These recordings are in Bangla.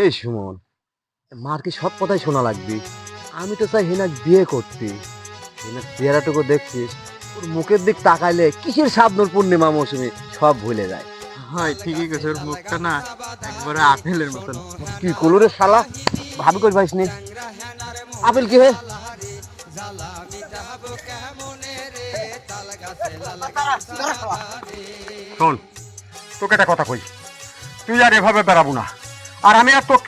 এই সুমন মার কি সব কথাই শোনা লাগবে? আমি তো চাই হেনাক বিয়ে করতে। হেনার চেহারাটুকু দেখছিস ওর মুখের দিক তাকাইলে কিসের সাবনুর পূর্ণিমা মৌসুমে সব ভুলে যায়। হয় ঠিকই কইছে ওর মুখটা না একবারে আপেলের মতন। কি কলুরে শালা? ভাবি কই পাইস নি? আপেল কি হে? শোন তোকে একটা কথা কই তুই আর এভাবে বেড়াবো না। আর আমি আর তোক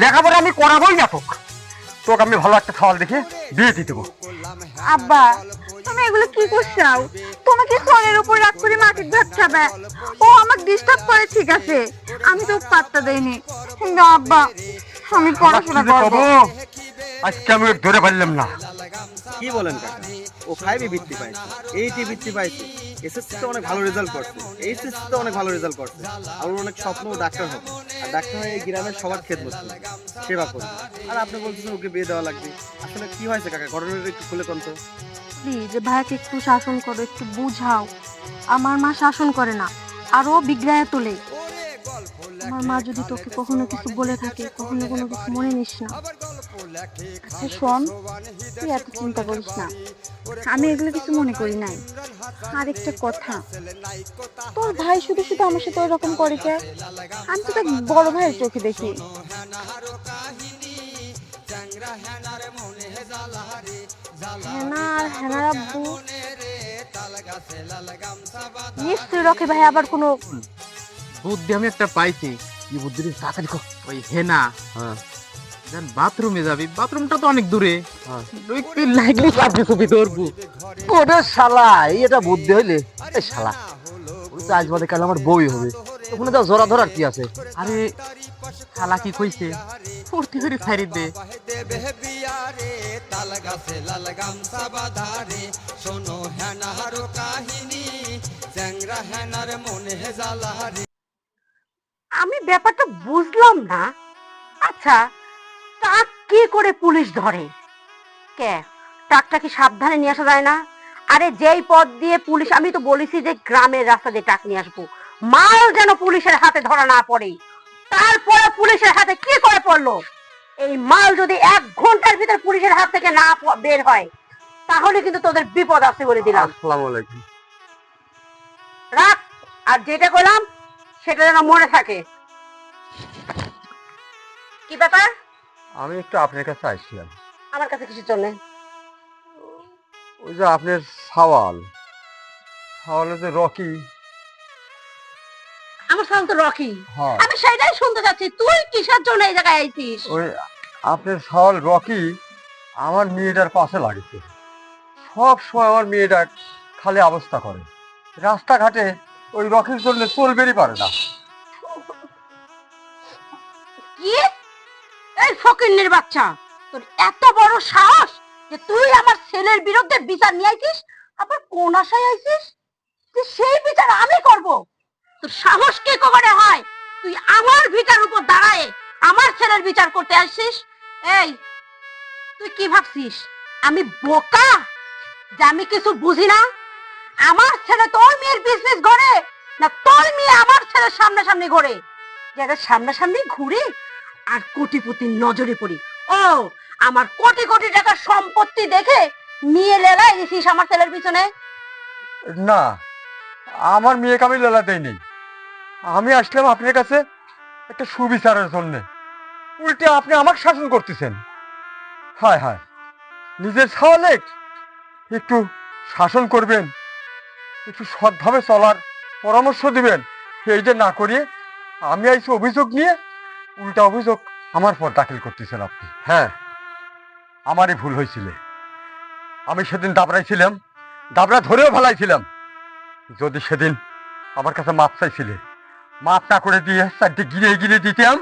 লেখাপড়া আমি করাবোই না তোক। তোকে আমি ভালো একটা খাওয়াল দেখে বিয়ে দিয়ে দেবো। আব্বা তুমি এগুলো কি করছাও? তোমাকে সোনের উপর রাগ করে মাকে ভাত খাবে? ও আমাকে ডিস্টার্ব করে ঠিক আছে। আমি তো পাত্তা দেইনি। কিন্তু আব্বা আমি পড়াশোনা করব? আজকে আমি ধরে পারলাম না। কি বলেন কাকা? ও ফাইভে বৃত্তি পাইছে। এইটে বৃত্তি পাইছে? এসএসসি তে অনেক ভালো রেজাল্ট করছে। এইচএসসিতে অনেক ভালো রেজাল্ট করছে। আর অনেক স্বপ্ন ডাক্তার হবে। আর ডাক্তার হয়ে গ্রামের সবার খেদমত করবে সেবা করবে। আর আপনি বলছেন ওকে বিয়ে দেওয়া লাগবে। আসলে কি হয়েছে কাকা? ঘটনাটা একটু খুলে কোন তো প্লিজ ভাইকে একটু শাসন করো, একটু বুঝাও। আমার মা শাসন করে না। আরও বিগ্রায় তোলে। আমার মা যদি তোকে কখনো কিছু বলে থাকে, কখনো কোনো কিছু মনে নিস না। আচ্ছা শোন, তুই এত চিন্তা করিস না। আমি এগুলো কিছু মনে করি নাই। আর একটা কথা, তোর ভাই শুধু শুধু আমার সাথে ওরকম করে কে? আমি তো তাকে বড় ভাইয়ের চোখে দেখি। হেনা আর হেনার আব্বু। নিশ্চয়ই রকি ভাই আবার কোনো বুদ্ধি আমি একটা পাইছি। কি বুদ্ধি তাড়াতাড়ি কর ওই হেনা। হ্যাঁ। যখন বাথরুমে যাবি। বাথরুমটা তো অনেক দূরে। হ্যাঁ। তিন লাগলে চাবি চুপি ধরবো। ওরে শালা এই এটা বুদ্ধি হইলে? এই শালা। ওই তো আজ বাদে কাল আমার বই হবে। ওখানে তো জোড়া ধরার কি আছে? আরে খালা কি কইছে? ফুর্তি করে ছাড়ি দে। শোনো হেনার কাহিনী চ্যাংরা হেনার মনে জ্বালারে আমি ব্যাপারটা বুঝলাম না। আচ্ছা ট্রাক কি করে পুলিশ ধরে? কে? ট্রাকটা কি সাবধানে নিয়ে আসা যায় না? আরে যেই পথ দিয়ে পুলিশ আমি তো বলেছি যে গ্রামের রাস্তা দিয়ে ট্রাক নিয়ে আসব। মাল যেন পুলিশের হাতে ধরা না পড়ে। তারপরে পুলিশের হাতে কি করে পড়ল? এই মাল যদি এক ঘণ্টার ভিতর পুলিশের হাত থেকে না বের হয় তাহলে কিন্তু তোদের বিপদ আছে বলে দিলাম। আসসালামু আলাইকুম। রাখ আর যেটা করলাম সেটা যেন মনে থাকে। কি ব্যাপার? আমি একটু আপনার কাছে আসছিলাম। আমার কাছে কিছু চলে ওই যে আপনার সওয়াল। সওয়ালে যে রকি। আমার সাল তো রকি। হ্যাঁ। আমি সেটাই শুনতে চাচ্ছি। তুই কিসের জন্য এই জায়গায় আইছিস? ওই আপনার সওয়াল রকি আমার মেয়েটার পাশে লাগিছে। সব সময় আমার মেয়েটা খালি অবস্থা করে। রাস্তাঘাটে ওই রকির জন্য চলবেরই পারে না। এই ফকিন্নির বাচ্চা, তোর এত বড় সাহস যে তুই আমার ছেলের বিরুদ্ধে বিচার নিয়ে আইছিস? আবার কোন আশায় আইছিস যে সেই বিচার আমি করব? তোর সাহস কে করে হয়? তুই আমার বিচার উপর দাঁড়ায় আমার ছেলের বিচার করতে আসছিস? এই, তুই কি ভাবছিস? আমি বোকা? যে আমি কিছু বুঝি না? আমার ছেলে তোর মেয়ের বিজনেস ঘরে না তোর মেয়ে আমার ছেলের সামনাসামনি ঘরে যাদের সামনাসামনি ঘুরে আর কোটিপতির নজরে পড়ি। ও, আমার কোটি কোটি টাকার সম্পত্তি দেখে নিয়ে লেলাই দিছিস আমার ছেলের পিছনে? না, আমার মেয়েকে আমি লেলাতেই নেই আমি আসলাম আপনার কাছে একটা সুবিচারের জন্য। উল্টে আপনি আমাকে শাসন করতেছেন। হায় হায়, নিজের সওয়ালে একটু শাসন করবেন। একটু সৎভাবে চলার পরামর্শ দিবেন। এই যে না করিয়ে আমি আইসি অভিযোগ নিয়ে, উল্টা অভিযোগ আমার পর দাখিল করতেছেন আপনি। হ্যাঁ আমারই ভুল হয়েছিল। আমি সেদিন দাবড়াইছিলাম, দাবড়া ধরেও ফেলাইছিলাম। যদি সেদিন আমার কাছে মাপ চাইছিলে, মাপ না করে দিয়ে চারটে গিরে গিরে দিতাম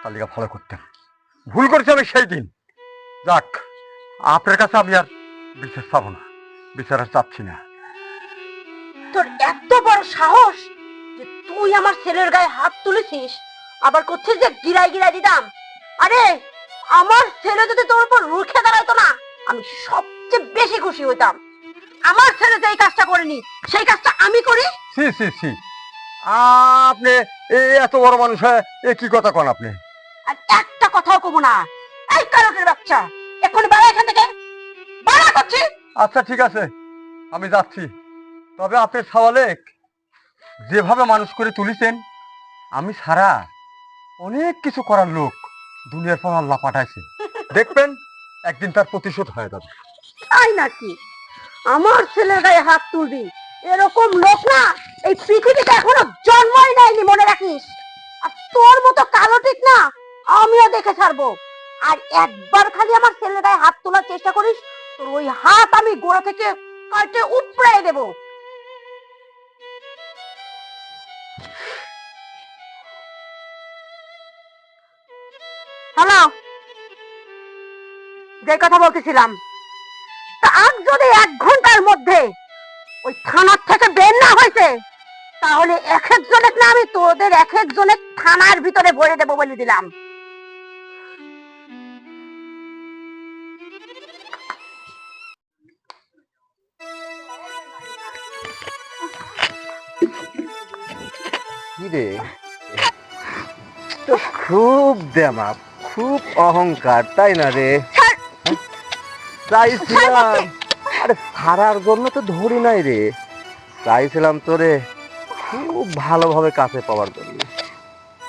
তাহলে ভালো করতাম। ভুল করেছি আমি সেই দিন। যাক, আপনার কাছে আমি আর বিচার চাবো না, বিচার আর চাচ্ছি না। সাহস যে তুই আমার ছেলের গায়ে হাত তুলেছিস? আবার করছিস যে গিরাই গিরাই দিতাম? আরে আমার ছেলে যদি তোর উপর রুখে দাঁড়াতো না আমি সবচেয়ে বেশি খুশি হইতাম। আমার ছেলে যে এই কাজটা করেনি সেই কাজটা আমি করি? সি সি সি আপনি এত বড় মানুষ হয়ে এ কি কথা কন আপনি? আর একটা কথাও কব না। এই কারকের বাচ্চা এখন বাড়া এখান থেকে? বাড়া করছি? আচ্ছা ঠিক আছে। আমি যাচ্ছি। তবে আপনি সওয়ালে যেভাবে মানুষ করে তুলিছেন, আমি সারা অনেক কিছু করার লোক দুনিয়ার পর আল্লাহ পাঠাইছে। দেখবেন, একদিন তার প্রতিশোধ হয়ে যাবে। তাই নাকি? আমার ছেলের গায়ে হাত তুলবি? এরকম লোক না, এই পৃথিবীতে এখনও জন্মই নেয়নি, মনে রাখিস? আর তোর মতো কালো ঠিক না, আমিও দেখে ছাড়বো। আর একবার খালি আমার ছেলের গায়ে হাত তোলার চেষ্টা করিস, তোর ওই হাত আমি গোড়া থেকে কাটে উপড়ে দেব। যে কথা বলতেছিলাম তার যদি এক ঘণ্টার মধ্যে ওই থানার থেকে বের না হয়েছে তাহলে এক একজনের না আমি তোদের এক একজনের থানার ভিতরে ভরে দেবো বলে দিলাম রে খুব দেমা খুব অহংকার, তাই না রে? চাইছিলাম। আরে ছাড়ার জন্য তো ধরি নাই রে। চাইছিলাম তোরে খুব ভালোভাবে কাছে পাওয়ার জন্য।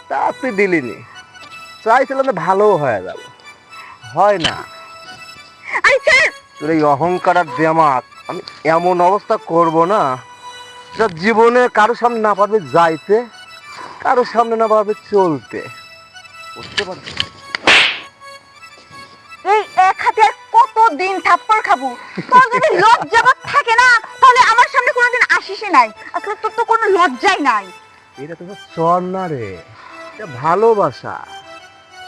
তা তুই দিলিনি। চাইছিলাম যে ভালো হয়ে যাবে। হয় না। তোর এই অহংকার আর দেমাক আমি এমন অবস্থা করব না যা জীবনে কারোর সামনে না পারবে যাইতে কারোর সামনে না পারবে চলতে। বুঝতে পারছিস দিন থাপ্পড় খাব। তোর যদি লজ্জাবোধ থাকে না তাহলে আমার সামনে কোনোদিন আসিসই নাই। আসলে তোর তো কোনো লজ্জাই নাই। এটা তো চর না রে। এটা ভালোবাসা।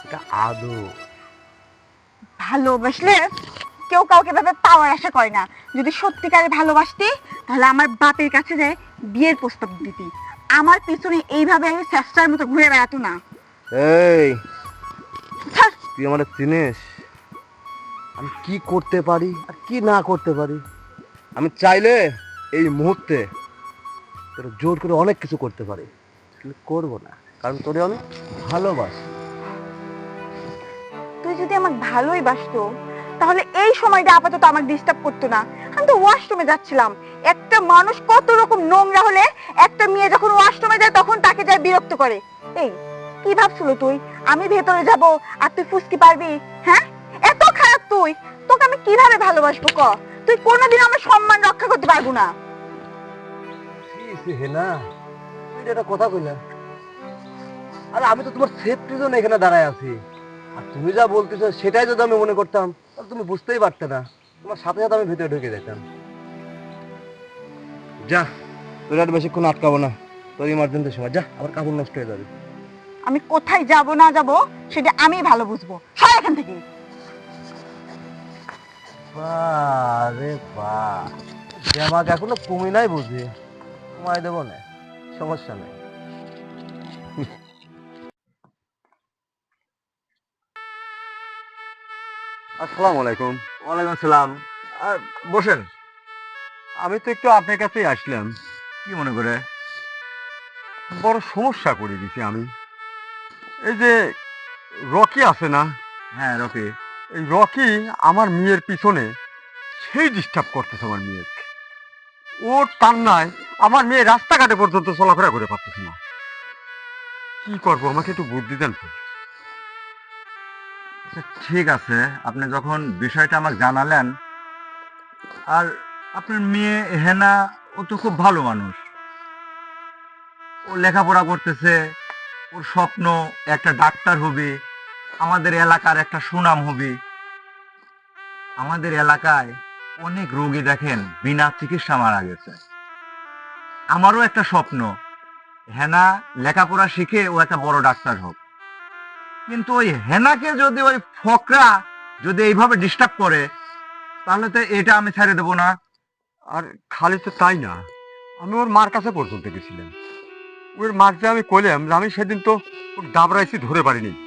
এটা আদর। ভালোবাসলে কেউ কাউকে ভাবে পাওয়ার আশা করে না। যদি সত্যিকারে ভালোবাসতি তাহলে আমার বাপের কাছে যে বিয়ের প্রস্তাব দিতি। আমার পিছনে এইভাবে আমি চেষ্টার মতো ঘুরে বেড়াতো না। এই। তুই আমার চিনিস? আমি কি করতে পারি আর কি না করতে পারি? আমি চাইলে এই মুহূর্তে তোর জোর করে অনেক কিছু করতে পারি, কিন্তু করব না, কারণ তোরে আমি ভালোবাসি। তুই যদি আমাকে ভালোই বাসতো, তাহলে এই সময়টা আপাতত আমাকে ডিস্টার্ব করতো না। আমি তো ওয়াশরুমে যাচ্ছিলাম। একটা মানুষ কত রকম নোংরা হলে একটা মেয়ে যখন ওয়াশরুমে যায়, তখন তাকে যায় বিরক্ত করে। এই, কি ভাবছিল তুই? আমি ভেতরে যাব আর তুই ফুসকি পারবি? তুই? তোকে আমি কীভাবে ভালোবাসবো ক? তুই কোনোদিন আমার সম্মান রক্ষা করতে পারব না। হে তুই যে কথা কইলা। আর আমি তো তোমার সেফটির জন্য এখানে দাঁড়ায় আছি। আর তুমি যা বলতেছো সেটাই যদি আমি মনে করতাম তাহলে তুমি বুঝতেই পারতে না। তোমার সাথে সাথে আমি ভিতরে ঢুকে যেতাম। যা তোর আর বেশিক্ষণ আটকাবো না। তোর ইমার্জেন্সি সময়। যা আবার কাপড় নষ্ট হয়ে যাবে। আমি কোথায় যাব না যাব সেটা আমি ভালো বুঝব। সর এখান থেকে। আরে বা। আমাকে এখনও কমে নাই বুঝি? কমাই দেবো না সমস্যা নেই। আসসালামু আলাইকুম। ওয়ালাইকুম আসসালাম। আর বসেন। আমি তো একটু আপনার কাছেই আসলাম। কি মনে করে? বড় সমস্যা করে দিছি আমি। এই যে রকি আছে না? হ্যাঁ রকি। এই রকি আমার মেয়ের পিছনে সেই ডিস্টার্ব করতেছে আমার মেয়েকে ওর কান্নায় আমার মেয়ে রাস্তাঘাটে পর্যন্ত চলাফেরা করে পারতেছে না। কি করব আমাকে একটু বুদ্ধি দেন তো। আচ্ছা, ঠিক আছে আপনি যখন বিষয়টা আমাকে জানালেন আর আপনার মেয়ে হেনা ও তো খুব ভালো মানুষ। ও লেখাপড়া করতেছে ওর স্বপ্ন একটা ডাক্তার হবে আমাদের এলাকার একটা সুনাম হবে। আমাদের এলাকায় অনেক রোগী দেখেন বিনা চিকিৎসা মারা গেছে। আমারও একটা স্বপ্ন, হেনা লেখাপড়া শিখে ও একটা বড় ডাক্তার হোক। কিন্তু ওই হেনাকে যদি ওই ফকরা যদি এইভাবে ডিস্টার্ব করে, তাহলে তো এটা আমি ছেড়ে দেবো না। আর খালি তো তাই না, আমি ওর মার কাছে পর্যন্ত গেছিলাম। ওর যে আমি কইলাম আমি সেদিন তো ওর দাবড়াইছি ধরে পারিনি।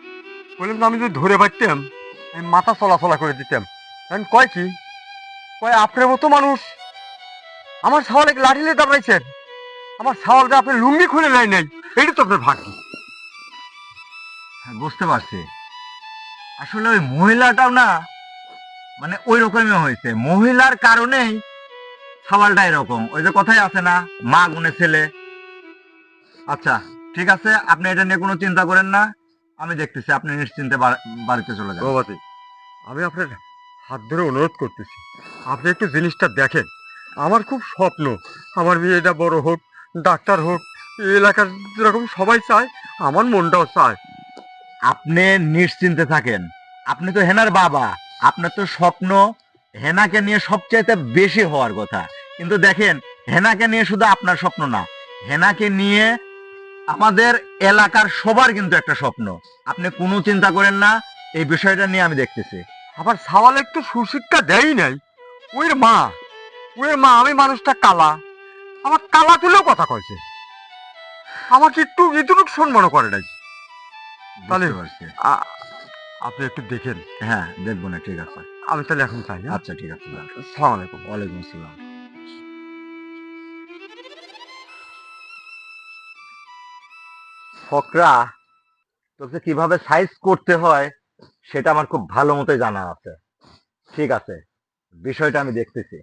বললাম আমি যদি ধরে পারতাম আমি মাথা চলাচলা করে দিতাম। এখন কয় কি? কয় আপনার মতো মানুষ। আমার ছাওয়ালে লাঠিলে দাবড়াইছেন আমার ছাওয়ালটা আপনি লুঙ্গি খুলে নেয় নাই। এটা তো আপনার ভাগ্য। বুঝতে পারছি। আসলে ওই মহিলাটাও না মানে ওই রকমই হয়েছে। মহিলার কারণেই সওয়ালটা এরকম। ওই যে কথাই আছে না, মা গুনে ছেলে। আচ্ছা ঠিক আছে, আপনি এটা নিয়ে কোনো চিন্তা করেন না। আমি দেখতেছি আপনি নিশ্চিন্তে বাড়িতে চলে যান। বাবাজি আমি আপনার হাত ধরে অনুরোধ করতেছি আপনি একটু জিনিসটা দেখেন। আমার খুব স্বপ্ন আমার মেয়েটা বড় হোক ডাক্তার হোক এলাকার যেরকম সবাই চায় আমার মনটাও চায়। আপনি নিশ্চিন্তে থাকেন। আপনি তো হেনার বাবা আপনার তো স্বপ্ন হেনাকে নিয়ে সবচাইতে বেশি হওয়ার কথা। কিন্তু দেখেন হেনাকে নিয়ে শুধু আপনার স্বপ্ন না হেনাকে নিয়ে আমাদের এলাকার সবার কিন্তু একটা স্বপ্ন। আপনি কোনো চিন্তা করেন না এই বিষয়টা নিয়ে আমি দেখতেছি। আবার সাওয়াল একটু সুশিক্ষা দেয় নাই। ওর মা ওর মা আমি মানুষটা কালা। আমার কালা তুলেও কথা কয়েছে আমাকে একটু এতটুকু সম্মান করে নাই। তাহলে। আপনি একটু দেখেন। হ্যাঁ দেখব না ঠিক আছে। আমি তাহলে এখন চাই হ্যাঁ? আচ্ছা ঠিক আছে আলাইকুম। ওয়ালাইকুম আসসালাম। ফকরা তোকে কীভাবে সাইজ করতে হয় সেটা আমার খুব ভালো মতো জানা আছে। ঠিক আছে, বিষয়টা আমি দেখতেছি।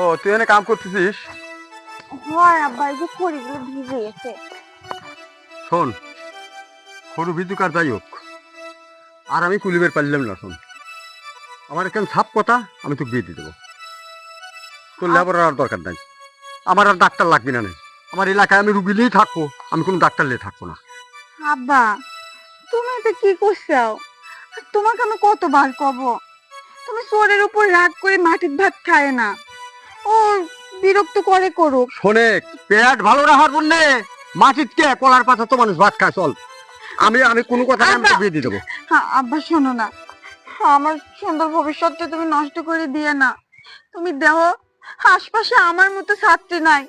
ও, তুই এনে কাম করতেছিস? হয় আব্বা, এই যে খড়িগুলো ভিজে গেছে। শোন বিদ্যুৎ আর যাই হোক। আর আমি কুলিবের পারলাম না শোন। আমার এখানে ছাপ কথা আমি তোকে বিয়ে দিয়ে দেবো। তোর লেবার আর দরকার নাই। আমার আর ডাক্তার লাগবে না নাই আমার এলাকায় আমি রুগী নিয়েই থাকব আমি কোনো ডাক্তার নিয়ে থাকব না। আব্বা তুমি এটা কি করছ? তোমাকে আমি কতবার কব? তুমি সোরের উপর রাগ করে মাটির ভাত খায় না। ও বিরক্ত করে করুক। শোনে পেট ভালো রাখার জন্য মাটিতে কলার পাতা তো মানুষ ভাত খায় চল। আমি আমি কোনো কথা আমি বিয়ে দিয়ে দেবো। হ্যাঁ আব্বা শোনো না। আমার সুন্দর ভবিষ্যৎটা তুমি নষ্ট করে দিয়ে না। তুমি দেহ আশপাশে আমার মতো ছাত্রী নাই।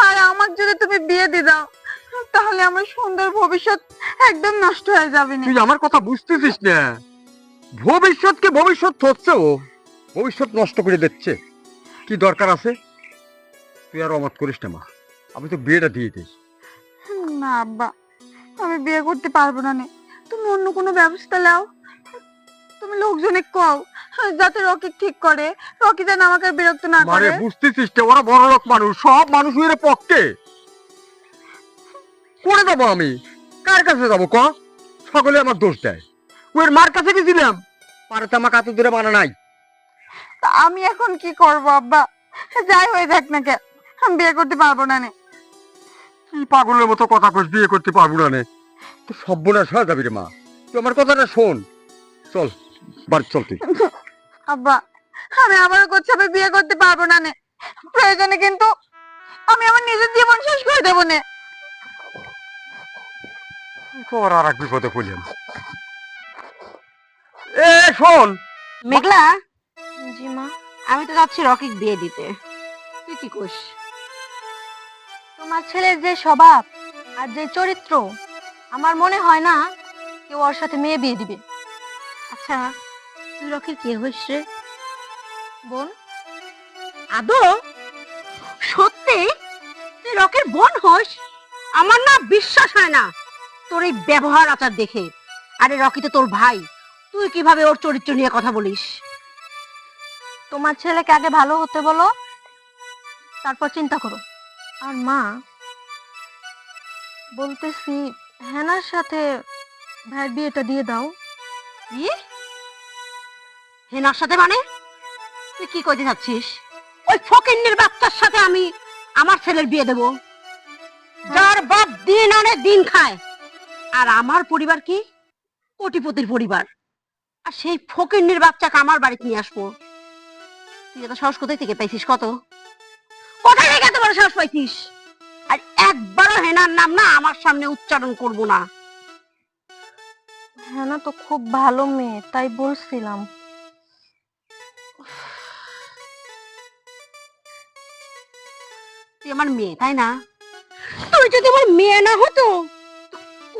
আর আমার যদি তুমি বিয়ে দিয়ে দাও তাহলে আমার সুন্দর ভবিষ্যৎ একদম নষ্ট হয়ে যাবে না। তুই আমার কথা বুঝতেছিস না? ভবিষ্যৎকে ভবিষ্যৎ হচ্ছে ও। ভবিষ্যৎ নষ্ট করে দিচ্ছে। কি দরকার আছে? তুই আর অমত করিস না মা। আমি তো বিয়েটা দিয়ে দিই না আব্বা। আমি বিয়ে করতে পারব না নে। তুমি অন্য কোনো ব্যবস্থা নাও। তুমি লোকজনে কও যাতে রকি ঠিক করে। রকি যেন আমাকে বিরক্ত না মানে করে। বুঝতেছিস না ওরা বড় লোক মানুষ সব মানুষ এর পক্ষে। করে দেবো আমি? কার কাছে যাব ক? সকলে আমার দোষ দেয়। ওর মার কাছে গেছিলাম। পারে আমার কাছে দূরে মানা নাই। তা আমি এখন কি করব আব্বা? যাই হয়ে যাক না কে আমি বিয়ে করতে পারব না নে। কি পাগলের মতো কথা কস বিয়ে করতে পারব না নে। তো সব্যনাশ হয়ে যাবি রে মা। তুই আমার কথাটা শোন। চল বাড়ি চল তুই। আব্বা আমি আবার করছি বিয়ে করতে পারব না নে। প্রয়োজনে কিন্তু আমি আমার নিজের জীবন শেষ করে দেবো নে। তোর আর এক বিপদে পড়লাম এ শোন। মেঘলা। জি মা আমি তো যাচ্ছি রকি বিয়ে দিতে। তুই কি করিস? তোমার ছেলের যে স্বভাব আর যে চরিত্র, আমার মনে হয় না কেউ ওর সাথে মেয়ে বিয়ে দিবে। আচ্ছা তুই রকির কে হইস রে? বোন? আদৌ? সত্যি? তুই রকের বোন হোস? আমার না বিশ্বাস হয় না তোর এই ব্যবহার আচার দেখে। আরে রকি তো তোর ভাই, তুই কীভাবে ওর চরিত্র নিয়ে কথা বলিস? তোমার ছেলেকে আগে ভালো হতে বলো, তারপর চিন্তা করো। আর মা? বলতেছি হেনার সাথে ভাইয়ের বিয়েটা দিয়ে দাও। কি? হেনার সাথে মানে? তুই কি করতে যাচ্ছিস? ওই ফকিন্নির বাচ্চার সাথে আমি আমার ছেলের বিয়ে দেব। যার বাপ দিন আনে দিন খায়। আর আমার পরিবার কি? কোটিপতির পরিবার। আর সেই ফকিন্নির বাচ্চাকে আমার বাড়িতে নিয়ে আসব। তুই এত সাহস কোথায় থেকে পাইছিস কত? কোথায় থেকে এত বড় সাহস পাইছিস? আর একবারও হেনার নাম না আমার সামনে উচ্চারণ করব না। হেনা তো খুব ভালো মেয়ে তাই বলছিলাম। তুই আমার মেয়ে তাই না? তুই যদি আমার মেয়ে না হতো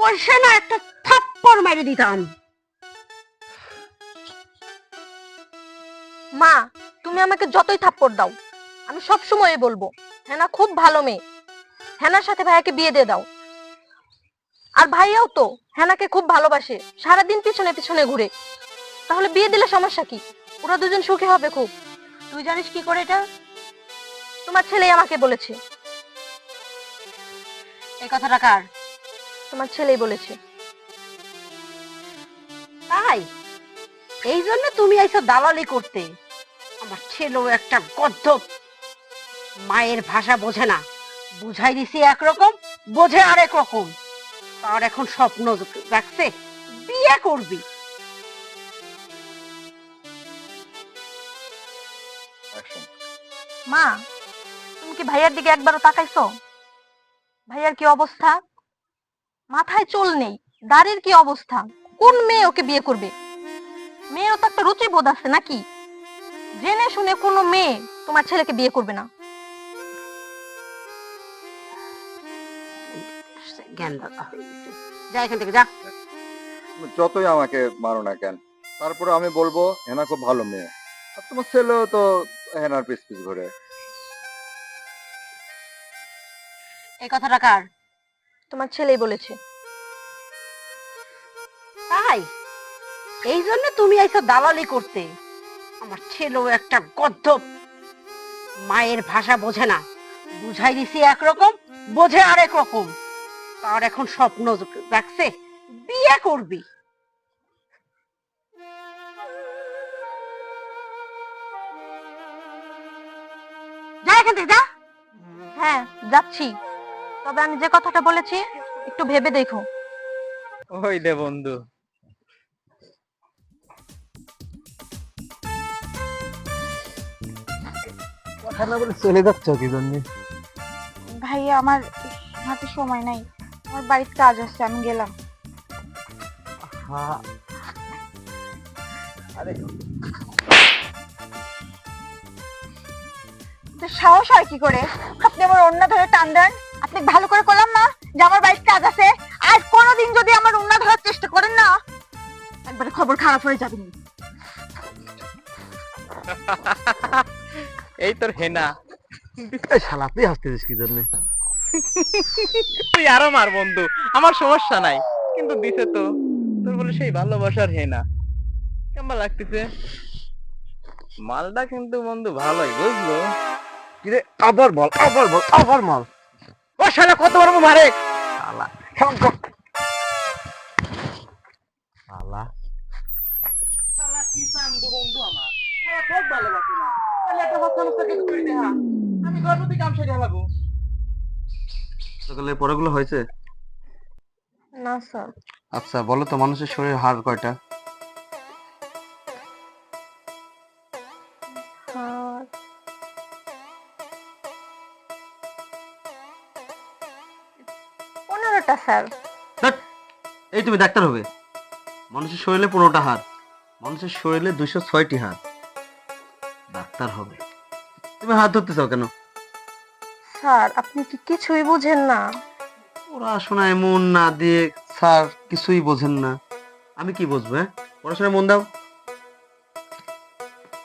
কষে না একটা থাপ থাপ্পড় মেরে দিতাম। মা তুমি আমাকে যতই থাপ্পড় দাও আমি সব সময় বলব হেনা খুব ভালো মেয়ে। হেনার সাথে ভাইয়াকে বিয়ে দিয়ে দাও। আর ভাইয়াও তো হেনাকে খুব ভালোবাসে সারাদিন পিছনে পিছনে ঘুরে। তাহলে বিয়ে দিলে সমস্যা কি? ওরা দুজন সুখী হবে খুব। তুই জানিস কি করে এটা? তোমার ছেলেই আমাকে বলেছে। এই কথাটা কার? তোমার ছেলেই বলেছে। তাই? এই জন্য তুমি আইসো দালালি করতে। আমার ছেলেও একটা গদ্ধব মায়ের ভাষা বোঝে না। বুঝাই দিছি একরকম বোঝে আরেক রকম। তার এখন স্বপ্ন রাখছে বিয়ে করবি। মা তুমি কি ভাইয়ার দিকে একবারও তাকাইছো? ভাইয়ার কি অবস্থা? মাথায় চুল নেই দাড়ির কি অবস্থা? কোন মেয়ে ওকে বিয়ে করবে? মেয়েরও তো একটা রুচি বোধ আছে নাকি? জেনে শুনে কোনো মেয়ে তোমার ছেলেকে বিয়ে করবে না। জ্ঞান দাদা হয়ে গেছে। যা এখান থেকে যা। যতই আমাকে মারো না কেন তারপরে আমি বলব হেনা খুব ভালো মেয়ে। আর তোমার ছেলেও তো হেনার পিস পিস ঘুরে। এই কথাটা কার? তোমার ছেলেই বলেছে। তাই? এই জন্য তুমি আইসো দালালি করতে। আমার ছেলেও একটা গদ্ধব মায়ের ভাষা বোঝে না। বুঝাই দিছি একরকম বোঝে আরেক রকম। তার এখন স্বপ্ন রাখছে বিয়ে করবি। যা এখান থেকে যা। হ্যাঁ যাচ্ছি। তবে আমি যে কথাটা বলেছি একটু ভেবে দেখো। ওই দে বন্ধু। কথা না বলে চলে যাচ্ছ কি জন্য? ভাইয়া আমার হাতে সময় নাই। আমার বাড়িতে কাজ আছে আমি গেলাম। হ্যাঁ তো সাহস হয় কি করে? আপনি আমার অন্য ধরে টান দেন। আপনি ভালো করে করলাম না যে আমার বাড়িতে কাজ আছে? আর কোনোদিন যদি আমার অন্য ধরার চেষ্টা করেন না একবারে খবর খারাপ হয়ে যাবে। এই তোর হেনা। শালা তুই হাসতেছিস কি জন্য? তুই আরও মার বন্ধু। আমার সমস্যা নাই। কিন্তু দিছে তো। তোর বলে সেই ভালোবাসার হেনা। কেমন লাগতেছে? মালটা কিন্তু বন্ধু ভালোই বুঝলো? কিরে আবার বল আবার বল আবার মাল। ও শালা কত বড় মারে শালা শালা। শালা কি চান্দু বন্ধু আমার? শালা তোর ভালোবাসে না। তাহলে একটা হস্ত নষ্ট কিছু করে দেখা আমি গর্ভবতী কাম সেরে হলাবো। সকালে পড়াগুলো হয়েছে? না স্যার। আচ্ছা বলো তো মানুষের শরীরে হাড় কয়টা? পনেরোটা স্যার। এই তুমি ডাক্তার হবে। মানুষের শরীরে পনেরোটা হাড়। মানুষের শরীরে দুইশো ছয়টি হাড়। ডাক্তার হবে। তুমি হাত ধরতে চাও কেন? স্যার আপনি কি কিছুই বুঝেন না? পড়াশোনায় এমন না দিয়ে স্যার কিছুই বোঝেন না। আমি কি বুঝব হ্যাঁ? পড়াশোনায় মন দাও।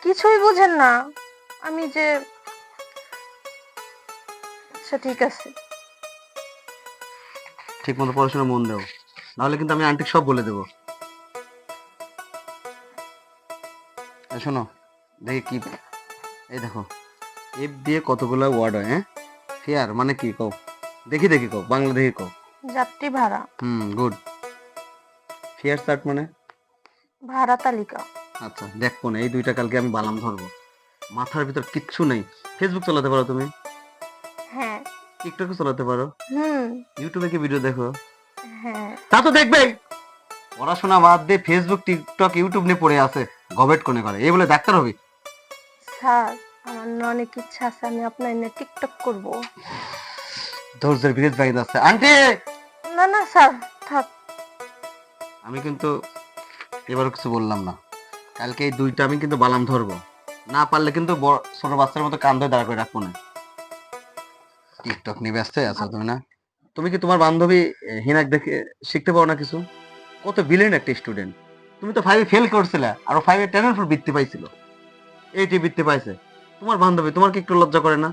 কিছুই বুঝেন না। আমি যে আচ্ছা ঠিক আছে। ঠিক মতো পড়াশোনা মন দাও। নাহলে কিন্তু আমি আন্টিক সব বলে দেবো। শোনো দেখি কি এই দেখো এফ দিয়ে কতগুলো ওয়ার্ড হয় হ্যাঁ? ফেয়ার মানে কি কও? দেখি দেখি কও বাংলা দেখি কও। যাত্রী ভাড়া। হুম গুড ফেয়ার স্টার্ট মানে? ভাড়া তালিকা। আচ্ছা দেখো না এই দুইটা কালকে আমি বালাম ধরবো। মাথার ভিতর কিচ্ছু নেই। ফেসবুক চালাতে পারো তুমি? হ্যাঁ। টিকটকে চালাতে পারো? হুম। ইউটিউবে কি ভিডিও দেখো? হ্যাঁ। তা তো দেখবে। পড়াশোনা বাদ দিয়ে ফেসবুক টিকটক ইউটিউব নিয়ে পড়ে আছে। গবেট কোনে করে? এই বলে ডাক্তার হবি? স্যার আমার অনেক ইচ্ছা আছে আমি আপনার নিয়ে টিকটক করব। ধৈর্যের বিরেজ বাইদ আছে। আন্টি! না না স্যার থাক। আমি কিন্তু এবার কিছু বললাম না। কালকে এই দুইটা আমি কিন্তু বালাম ধরবো। না পারলে কিন্তু বড়- ছোট বাচ্চার মতো কান ধরে দাঁড়া করে রাখব না। টিকটক নিয়ে ব্যস্ত আছো তুমি না? তুমি কি তোমার বান্ধবী হিনাক দেখে শিখতে পারো না কিছু? কত বিলেন একটা স্টুডেন্ট তুমি তো ফাইভে ফেল করছিলে আর ফাইভে টেনের উপর বৃত্তি পাইছিল। এইটি বৃত্তি পাইছে। তোমার বান্ধবী, তোমার কি একটু লজ্জা করে না?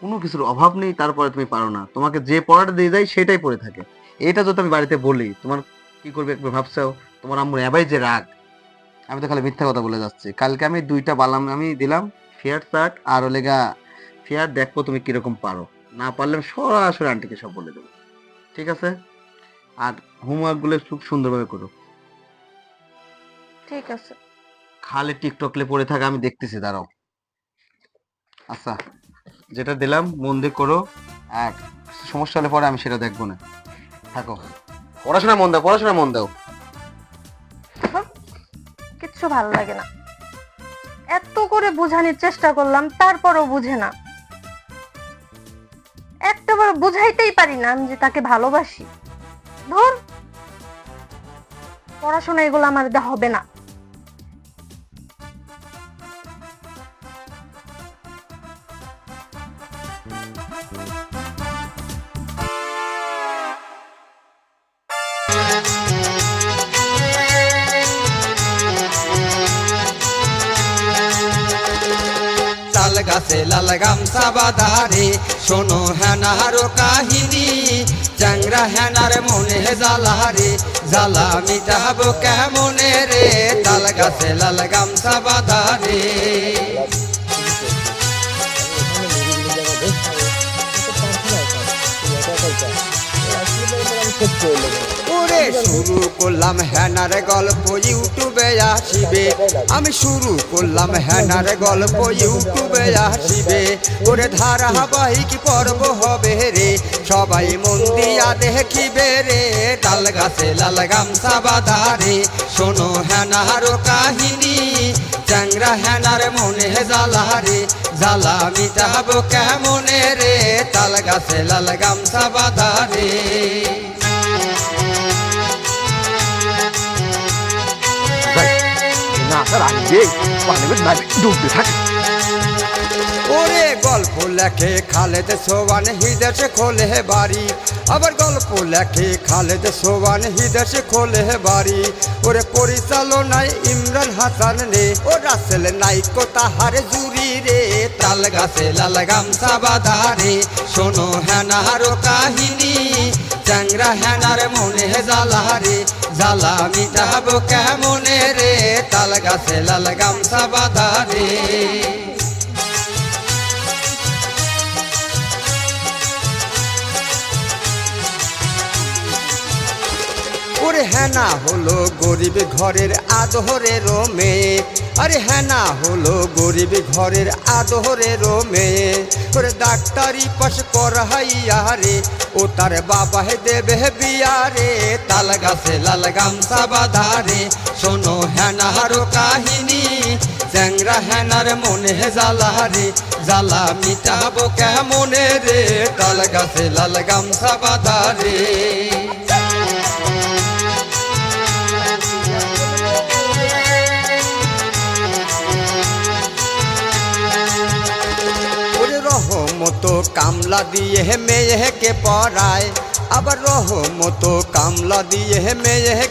কোনো কিছুর অভাব নেই, তারপরে তুমি পারো না। তোমাকে যে পড়াটা দিয়ে যায়, সেটাই পড়ে থাকে। এটা যদি আমি বাড়িতে বলি, তোমার কি করবে একবার ভাবছ? তোমার আম্মুর এবাই যে রাগ। আমি তো খালি মিথ্যা কথা বলে যাচ্ছি। কালকে আমি দুইটা বালাম, আমি দিলাম, ফেয়ার শার্ট আর ওলেগা ফেয়ার দেখব তুমি কীরকম পারো। না পারলে আমি সরাসরি আন্টিকে সব বলে দেবো। ঠিক আছে? আর হোমওয়ার্কগুলো খুব সুন্দরভাবে করো ঠিক আছে। খালি টিকটকলে পড়ে থাকা আমি দেখতেছি, দাঁড়াও। আচ্ছা যেটা দিলাম, মন দিয়ে করো। আর সমস্যা হলে পরে আমি সেটা দেখব না। থাকো। পড়াশোনা মন দাও, পড়াশোনা মন দাও। কিচ্ছু ভালো লাগে না। এত করে বোঝানোর চেষ্টা করলাম, তারপরও বুঝে না। একটাবার বুঝাইতেই পারি না আমি যে তাকে ভালোবাসি। ধর, পড়াশোনা এগুলো আমার দিয়ে হবে না। লাল গামছা বাঁধারে। শোনো হেনারো কাহিনী, চ্যাংরা হেনার মনে জ্বালা রে জ্বালা মিটাবো কেমনে রে? তাল গাছে লাল গামছা বাঁধারে। শুরু করলাম হ্যানার গল্প ইউটিউবে আসিবে। আমি শুরু করলাম হ্যানার গল্প ইউটিউবে আসিবে। ওরে ধারাবাহিক পর্ব হবে রে, সবাই মন দিয়া দেখিবে রে। তাল গাছে লাল গামছা বাঁধা রে, শোনো হ্যানারও কাহিনী। চ্যাংরা হ্যানার মনে জ্বালা রে, জ্বালা মিটাবো কেমনে রে? তাল গাছে লাল গামছা বাঁধা রে। স্যার আগে পানিবে না ডুবতে থাকে। ওরে গল্প লেখে খালেদ সোবান হিদেশে খোলে বাড়ি। আবার গল্প লেখে খালেদ সোবান হিদেশে খোলে বাড়ি। ওরে পরিচালনায় ইমরান হাসান রে, ও রাসেল নাইকো তাহার জুরি রে। তাল গাছে লাল গামছা বাঁধা রে, শোনো হেনারো কাহিনী। চ্যাংরা হেনার মনে জ্বালা রে জ্বালা মিটাবো কেমনে রে? তাল গাছে লাল গামছা বাধা রে। হেনা হলো গরিব ঘরের আদহরের মেয়ে আরে হেনা হলো গরিব ঘরের আদহরের মেয়ে ওরে ডাক্তারি পাশ করাইয়া রে, ও তার বাবা হে দেবে বিয়া রে তাল গাছে লাল গামছা বাঁধা রে শোনো হেনারও কাহিনী। চ্যাংরা হেনার মনে জ্বালা রে জ্বালা মিটাবো কেমনে রে? তাল গাছে লাল গামছা বাঁধা রে রহমত কামলা দিয়ে মেয়েকে পড়ায়। আবার রহমত কামলা দিয়ে মেয়েকে